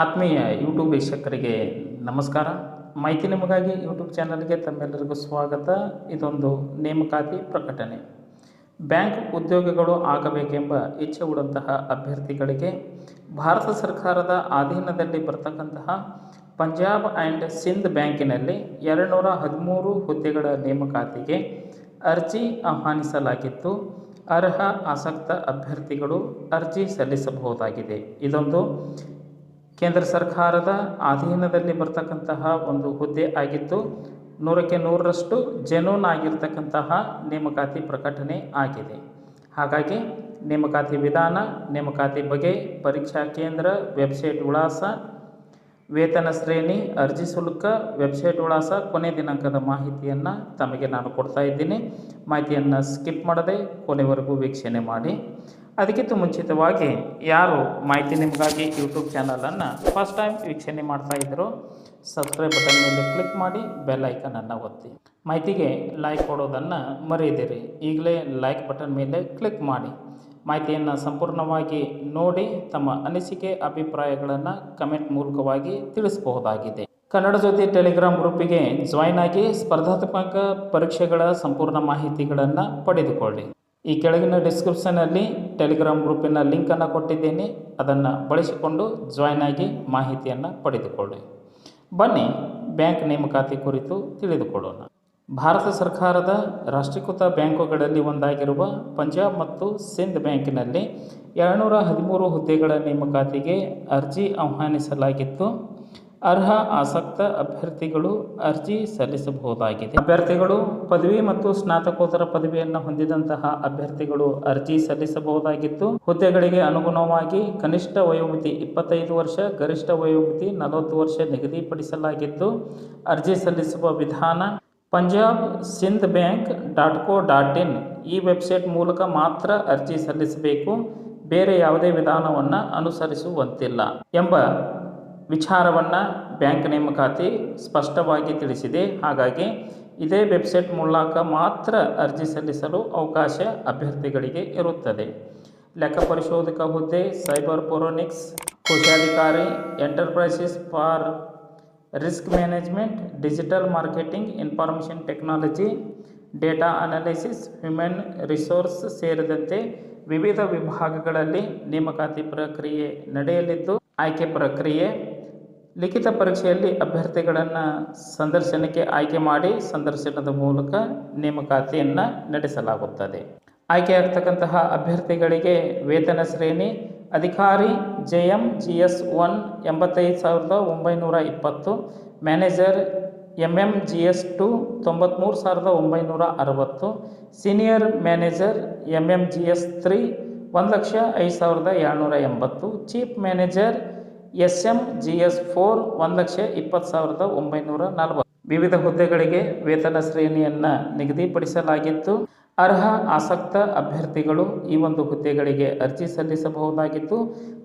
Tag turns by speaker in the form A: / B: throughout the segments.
A: ಆತ್ಮೀಯ ಯೂಟ್ಯೂಬ್ ವೀಕ್ಷಕರಿಗೆ ನಮಸ್ಕಾರ. ಮಾಹಿತಿ ನಿಮಗಾಗಿ ಯೂಟ್ಯೂಬ್ ಚಾನಲ್ಗೆ ತಮ್ಮೆಲ್ಲರಿಗೂ ಸ್ವಾಗತ. ಇದೊಂದು ನೇಮಕಾತಿ ಪ್ರಕಟಣೆ. ಬ್ಯಾಂಕ್ ಉದ್ಯೋಗಿಗಳು ಆಗಬೇಕೆಂಬ ಇಚ್ಛೆ ಉಳ್ಳಂತಹ ಅಭ್ಯರ್ಥಿಗಳಿಗೆ ಭಾರತ ಸರ್ಕಾರದ ಅಧೀನದಲ್ಲಿ ಬರ್ತಕ್ಕಂತಹ ಪಂಜಾಬ್ ಆ್ಯಂಡ್ ಸಿಂಧ್ ಬ್ಯಾಂಕಿನಲ್ಲಿ ಎರಡುನೂರ ಹದಿಮೂರು ಹುದ್ದೆಗಳ ನೇಮಕಾತಿಗೆ ಅರ್ಜಿ ಆಹ್ವಾನಿಸಲಾಗಿದ್ದು, ಅರ್ಹ ಆಸಕ್ತ ಅಭ್ಯರ್ಥಿಗಳು ಅರ್ಜಿ ಸಲ್ಲಿಸಬಹುದಾಗಿದೆ. ಇದೊಂದು ಕೇಂದ್ರ ಸರ್ಕಾರದ ಅಧೀನದಲ್ಲಿ ಬರ್ತಕ್ಕಂತಹ ಒಂದು ಹುದ್ದೆ ಆಗಿತ್ತು. ನೂರಕ್ಕೆ ನೂರರಷ್ಟು ಜೆನೂನ್ ಆಗಿರ್ತಕ್ಕಂತಹ ನೇಮಕಾತಿ ಪ್ರಕಟಣೆ ಆಗಿದೆ. ಹಾಗಾಗಿ ನೇಮಕಾತಿ ವಿಧಾನ, ನೇಮಕಾತಿ ಬಗೆ, ಪರೀಕ್ಷಾ ಕೇಂದ್ರ, ವೆಬ್ಸೈಟ್ ವಿಳಾಸ ವೇತನ ಶ್ರೇಣಿ, ಅರ್ಜಿ ಶುಲ್ಕ ವೆಬ್ಸೈಟ್ ವಿಳಾಸ, ಕೊನೆ ದಿನಾಂಕದ ಮಾಹಿತಿಯನ್ನು ತಮಗೆ ನಾನು ಕೊಡ್ತಾ ಇದ್ದೀನಿ. ಮಾಹಿತಿಯನ್ನು ಸ್ಕಿಪ್ ಮಾಡದೆ ಕೊನೆವರೆಗೂ ವೀಕ್ಷಣೆ ಮಾಡಿ. ಅದಕ್ಕಿಂತ ಮುಂಚಿತವಾಗಿ ಯಾರು ಮಾಹಿತಿ ನಿಮಗಾಗಿ ಯೂಟ್ಯೂಬ್ ಚಾನಲನ್ನು ಫಸ್ಟ್ ಟೈಮ್ ವೀಕ್ಷಣೆ ಮಾಡ್ತಾ ಇದ್ದರು ಸಬ್ಸ್ಕ್ರೈಬ್ ಬಟನ್ ಮೇಲೆ ಕ್ಲಿಕ್ ಮಾಡಿ ಬೆಲ್ ಐಕನನ್ನು ಒತ್ತಿ. ಮಾಹಿತಿಗೆ ಲೈಕ್ ಕೊಡೋದನ್ನು ಮರೆಯದಿರಿ. ಈಗಲೇ ಲೈಕ್ ಬಟನ್ ಮೇಲೆ ಕ್ಲಿಕ್ ಮಾಡಿ. ಮಾಹಿತಿಯನ್ನು ಸಂಪೂರ್ಣವಾಗಿ ನೋಡಿ ತಮ್ಮ ಅನಿಸಿಕೆ, ಅಭಿಪ್ರಾಯಗಳನ್ನು ಕಮೆಂಟ್ ಮೂಲಕವಾಗಿ ತಿಳಿಸಬಹುದಾಗಿದೆ. ಕನ್ನಡ ಜ್ಯೋತಿ ಟೆಲಿಗ್ರಾಮ್ ಗ್ರೂಪಿಗೆ ಜಾಯ್ನ್ ಆಗಿ ಸ್ಪರ್ಧಾತ್ಮಕ ಪರೀಕ್ಷೆಗಳ ಸಂಪೂರ್ಣ ಮಾಹಿತಿಗಳನ್ನು ಪಡೆದುಕೊಳ್ಳಿ. ಈ ಕೆಳಗಿನ ಡಿಸ್ಕ್ರಿಪ್ಷನಲ್ಲಿ ಟೆಲಿಗ್ರಾಮ್ ಗ್ರೂಪಿನ ಲಿಂಕನ್ನು ಕೊಟ್ಟಿದ್ದೀನಿ. ಅದನ್ನು ಬಳಸಿಕೊಂಡು ಜಾಯ್ನ್ ಆಗಿ ಮಾಹಿತಿಯನ್ನು ಪಡೆದುಕೊಳ್ಳಿ. ಬನ್ನಿ, ಬ್ಯಾಂಕ್ ನೇಮಕಾತಿ ಕುರಿತು ತಿಳಿದುಕೊಳ್ಳೋಣ. ಭಾರತ ಸರ್ಕಾರದ ರಾಷ್ಟ್ರೀಕೃತ ಬ್ಯಾಂಕುಗಳಲ್ಲಿ ಒಂದಾಗಿರುವ ಪಂಜಾಬ್ ಮತ್ತು ಸಿಂಧ್ ಬ್ಯಾಂಕಿನಲ್ಲಿ ಎರಡುನೂರ ಹದಿಮೂರು ಹುದ್ದೆಗಳ ನೇಮಕಾತಿಗೆ ಅರ್ಜಿ ಆಹ್ವಾನಿಸಲಾಗಿತ್ತು. ಅರ್ಹ ಆಸಕ್ತ ಅಭ್ಯರ್ಥಿಗಳು ಅರ್ಜಿ ಸಲ್ಲಿಸಬಹುದಾಗಿದೆ. ಅಭ್ಯರ್ಥಿಗಳು ಪದವಿ ಮತ್ತು ಸ್ನಾತಕೋತ್ತರ ಪದವಿಯನ್ನು ಹೊಂದಿದಂತಹ ಅಭ್ಯರ್ಥಿಗಳು ಅರ್ಜಿ ಸಲ್ಲಿಸಬಹುದಾಗಿತ್ತು. ಹುದ್ದೆಗಳಿಗೆ ಅನುಗುಣವಾಗಿ ಕನಿಷ್ಠ ವಯೋಮಿತಿ ಇಪ್ಪತ್ತೈದು ವರ್ಷ, ಗರಿಷ್ಠ ವಯೋಮಿತಿ ನಲವತ್ತು ವರ್ಷ ನಿಗದಿಪಡಿಸಲಾಗಿತ್ತು. ಅರ್ಜಿ ಸಲ್ಲಿಸುವ ವಿಧಾನ Punjab Sind bank dot co dot in ಈ ವೆಬ್ಸೈಟ್ ಮೂಲಕ ಮಾತ್ರ ಅರ್ಜಿ ಸಲ್ಲಿಸಬೇಕು. ಬೇರೆ ಯಾವುದೇ ವಿಧಾನವನ್ನು ಅನುಸರಿಸುವಂತಿಲ್ಲ ಎಂಬ ವಿಚಾರವನ್ನು ಬ್ಯಾಂಕ್ ನೇಮಕಾತಿ ಸ್ಪಷ್ಟವಾಗಿ ತಿಳಿಸಿದೆ. ಹಾಗಾಗಿ ಇದೇ ವೆಬ್ಸೈಟ್ ಮೂಲಕ ಮಾತ್ರ ಅರ್ಜಿ ಸಲ್ಲಿಸಲು ಅವಕಾಶ ಅಭ್ಯರ್ಥಿಗಳಿಗೆ ಇರುತ್ತದೆ. ಲೆಕ್ಕ ಪರಿಶೋಧಕ ಹುದ್ದೆ, ಸೈಬರ್ ಪೊರೋನಿಕ್ಸ್ ಕೋಶಾಧಿಕಾರಿ, enterprises for risk management digital marketing information technology data analysis human resource ಸೇರಿದಂತೆ ವಿವಿಧ ವಿಭಾಗಗಳಲ್ಲಿ ನೇಮಕಾತಿ ಪ್ರಕ್ರಿಯೆ ನಡೆಯಲಿದ್ದು, ಆಯ್ಕೆ ಪ್ರಕ್ರಿಯೆ, ಲಿಖಿತ ಪರೀಕ್ಷೆಯಲ್ಲಿ ಅಭ್ಯರ್ಥಿಗಳನ್ನು ಸಂದರ್ಶನಕ್ಕೆ ಆಯ್ಕೆ ಮಾಡಿ ಸಂದರ್ಶನದ ಮೂಲಕ ನೇಮಕಾತಿಯನ್ನು ನಡೆಸಲಾಗುತ್ತದೆ. ಆಯ್ಕೆಯಾಗ್ತಕ್ಕಂತಹ ಅಭ್ಯರ್ಥಿಗಳಿಗೆ ವೇತನ ಶ್ರೇಣಿ ಅಧಿಕಾರಿ J M G S one ಎಂಬತ್ತೈದು ಸಾವಿರದ ಒಂಬೈನೂರ ಇಪ್ಪತ್ತು, manager M M G S two ತೊಂಬತ್ತ್ಮೂರು ಸಾವಿರದ ಒಂಬೈನೂರ ಅರವತ್ತು, senior manager M M G S three ಒಂದು ಲಕ್ಷ ಐದು ಸಾವಿರದ ಏಳ್ನೂರ ಎಂಬತ್ತು, chief manager S M G S four ಒಂದು ಲಕ್ಷ ಇಪ್ಪತ್ತು ಸಾವಿರದ ಒಂಬೈನೂರ ನಲವತ್ತು. ವಿವಿಧ ಹುದ್ದೆಗಳಿಗೆ ವೇತನ ಶ್ರೇಣಿಯನ್ನು ನಿಗದಿಪಡಿಸಲಾಗಿತ್ತು. ಅರ್ಹ, ಆಸಕ್ತ ಅಭ್ಯರ್ಥಿಗಳು ಈ ಒಂದು ಹುದ್ದೆಗಳಿಗೆ ಅರ್ಜಿ ಸಲ್ಲಿಸಬಹುದಾಗಿತ್ತು.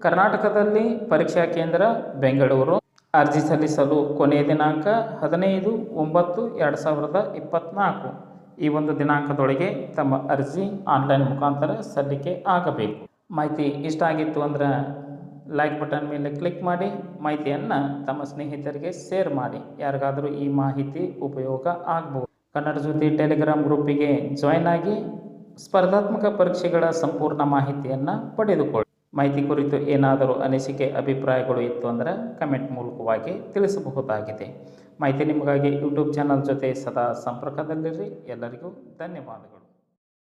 A: ಕರ್ನಾಟಕದಲ್ಲಿ ಪರೀಕ್ಷಾ ಕೇಂದ್ರ, ಬೆಂಗಳೂರು. ಅರ್ಜಿ ಸಲ್ಲಿಸಲು ಕೊನೆಯ ದಿನಾಂಕ ಹದಿನೈದು ಒಂಬತ್ತು ಎರಡು ಸಾವಿರದ ಇಪ್ಪತ್ತ್ನಾಲ್ಕು ಈ ಒಂದು ದಿನಾಂಕದೊಳಗೆ ತಮ್ಮ ಅರ್ಜಿ ಆನ್ಲೈನ್ ಮುಖಾಂತರ ಸಲ್ಲಿಕೆ ಆಗಬೇಕು. ಮಾಹಿತಿ ಇಷ್ಟ ಆಗಿತ್ತು ಅಂದ್ರೆ ಲೈಕ್ ಬಟನ್ ಮೇಲೆ ಕ್ಲಿಕ್ ಮಾಡಿ, ಮಾಹಿತಿಯನ್ನು ತಮ್ಮ ಸ್ನೇಹಿತರಿಗೆ ಶೇರ್ ಮಾಡಿ. ಯಾರಿಗಾದರೂ ಈ ಮಾಹಿತಿ ಉಪಯೋಗ ಆಗ್ಬೋದು ಕನ್ನಡ ಜೊತೆ ಟೆಲಿಗ್ರಾಮ್ ಗ್ರೂಪಿಗೆ ಜಾಯ್ನ್ ಆಗಿ ಸ್ಪರ್ಧಾತ್ಮಕ ಪರೀಕ್ಷೆಗಳ ಸಂಪೂರ್ಣ ಮಾಹಿತಿಯನ್ನು ಪಡೆದುಕೊಳ್ಳಿ. ಮಾಹಿತಿ ಕುರಿತು ಏನಾದರೂ ಅನಿಸಿಕೆ, ಅಭಿಪ್ರಾಯಗಳು ಇತ್ತು ಅಂದರೆ ಕಮೆಂಟ್ ಮೂಲಕವಾಗಿ ತಿಳಿಸಬಹುದಾಗಿದೆ. ಮಾಹಿತಿ ನಿಮಗಾಗಿ ಯೂಟ್ಯೂಬ್ ಚಾನಲ್ ಜೊತೆ ಸದಾ ಸಂಪರ್ಕದಲ್ಲಿರಿ. ಎಲ್ಲರಿಗೂ ಧನ್ಯವಾದಗಳು.